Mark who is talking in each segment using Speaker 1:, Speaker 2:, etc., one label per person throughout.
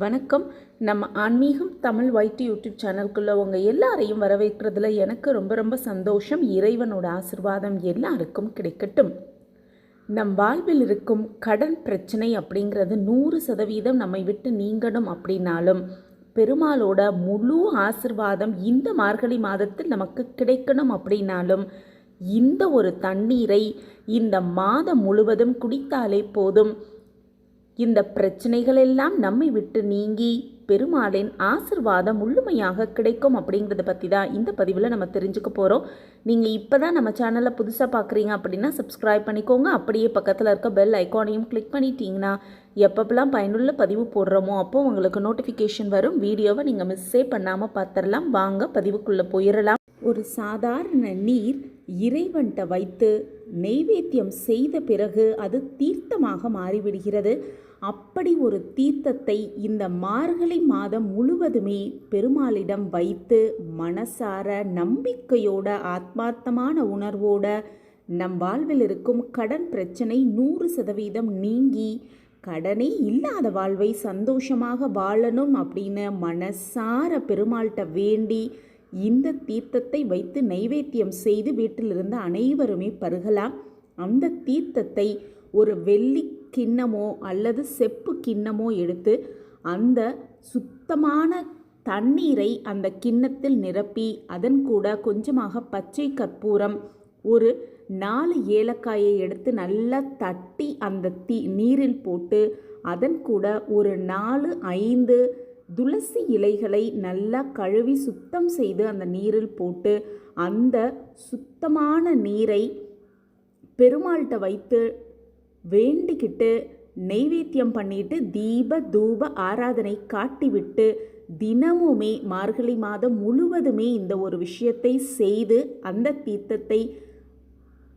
Speaker 1: வணக்கம். நம்ம ஆன்மீகம் தமிழ் ஒய்டி யூடியூப் சேனலுக்குள்ளே உங்கள் எல்லாரையும் வரவேற்கிறதுல எனக்கு ரொம்ப ரொம்ப சந்தோஷம். இறைவனோட ஆசிர்வாதம் எல்லாருக்கும் கிடைக்கட்டும். நம் வாழ்வில் இருக்கும் கடன் பிரச்சனை அப்படிங்கிறது நூறு சதவீதம் நம்மை விட்டு நீங்கணும் அப்படின்னாலும் பெருமாளோட முழு ஆசிர்வாதம் இந்த மார்கழி மாதத்தில் நமக்கு கிடைக்கணும் அப்படின்னாலும் இந்த ஒரு தண்ணீரை இந்த மாதம் முழுவதும் குடித்தாலே போதும். இந்த பிரச்சனைகள் எல்லாம் நம்மை விட்டு நீங்கி பெருமாளின் ஆசிர்வாதம் முழுமையாக கிடைக்கும் அப்படிங்கிறத பற்றி தான் இந்த பதிவில் நம்ம தெரிஞ்சுக்க போகிறோம் நீங்கள் இப்போ தான் நம்ம சேனலை புதுசாக பார்க்குறீங்க அப்படின்னா சப்ஸ்கிரைப் பண்ணிக்கோங்க. அப்படியே பக்கத்தில் இருக்க பெல் ஐக்கானையும் கிளிக் பண்ணிட்டீங்கன்னா எப்பப்பெல்லாம் பயனுள்ள பதிவு போடுறோமோ அப்போ உங்களுக்கு நோட்டிஃபிகேஷன் வரும். வீடியோவை நீங்கள் மிஸ்ஸே பண்ணாமல் பார்த்துடலாம். வாங்க பதிவுக்குள்ளே போயிடலாம். ஒரு சாதாரண நீர் இறைவன்கிட்ட வைத்து நெய்வேத்தியம் செய்த பிறகு அது தீர்த்தமாக மாறிவிடுகிறது. அப்படி ஒரு தீர்த்தத்தை இந்த மார்கழி மாதம் முழுவதுமே பெருமாளிடம் வைத்து மனசார நம்பிக்கையோட ஆத்மார்த்தமான உணர்வோட நம் வாழ்வில் இருக்கும் கடன் பிரச்சனை நூறு சதவீதம் நீங்கி கடனே இல்லாத வாழ்வை சந்தோஷமாக வாழணும் அப்படின்னு மனசார பெருமாள்கிட்ட வேண்டி இந்த தீர்த்தத்தை வைத்து நைவேத்தியம் செய்து வீட்டிலிருந்து அனைவருமே பருகலாம். அந்த தீர்த்தத்தை ஒரு வெள்ளி கிண்ணமோ அல்லது செப்பு கிண்ணமோ எடுத்து அந்த சுத்தமான தண்ணீரை அந்த கிண்ணத்தில் நிரப்பி அதன் கூட கொஞ்சமாக பச்சை கற்பூரம் ஒரு நாலு ஏலக்காயை எடுத்து நல்லா தட்டி அந்த தீ நீரில் போட்டு அதன் கூட ஒரு நாலு ஐந்து துளசி இலைகளை நல்லா கழுவி சுத்தம் செய்து அந்த நீரில் போட்டு அந்த சுத்தமான நீரை பெருமாள்கிட்ட வைத்து வேண்டிக்கிட்டு நெய்வேத்தியம் பண்ணிட்டு தீப தூப ஆராதனை காட்டிவிட்டு தினமுமே மார்கழி மாதம் முழுவதுமே இந்த ஒரு விஷயத்தை செய்து அந்த தீர்த்தத்தை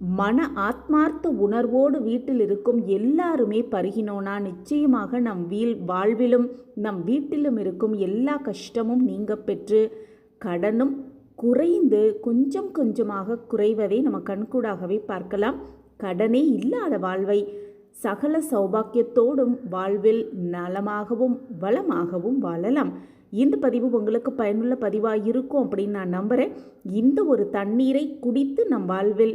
Speaker 1: மன ஆத்மார்த்த உணர்வோடு வீட்டில் இருக்கும் எல்லாருமே பருகினோனா நிச்சயமாக நம் வீல் வாழ்விலும் நம் வீட்டிலும் இருக்கும் எல்லா கஷ்டமும் நீங்க பெற்று கடனும் குறைந்து கொஞ்சம் கொஞ்சமாக குறைவதை நம்ம கண்கூடாகவே பார்க்கலாம். கடனே இல்லாத வாழ்வை சகல சௌபாக்கியத்தோடும் வாழ்வில் நலமாகவும் வளமாகவும் வாழலாம். இந்த பதிவு உங்களுக்கு பயனுள்ள பதிவாக இருக்கும் அப்படின்னு நான் நம்புகிறேன் இந்த ஒரு தண்ணீரை குடித்து நம் வாழ்வில்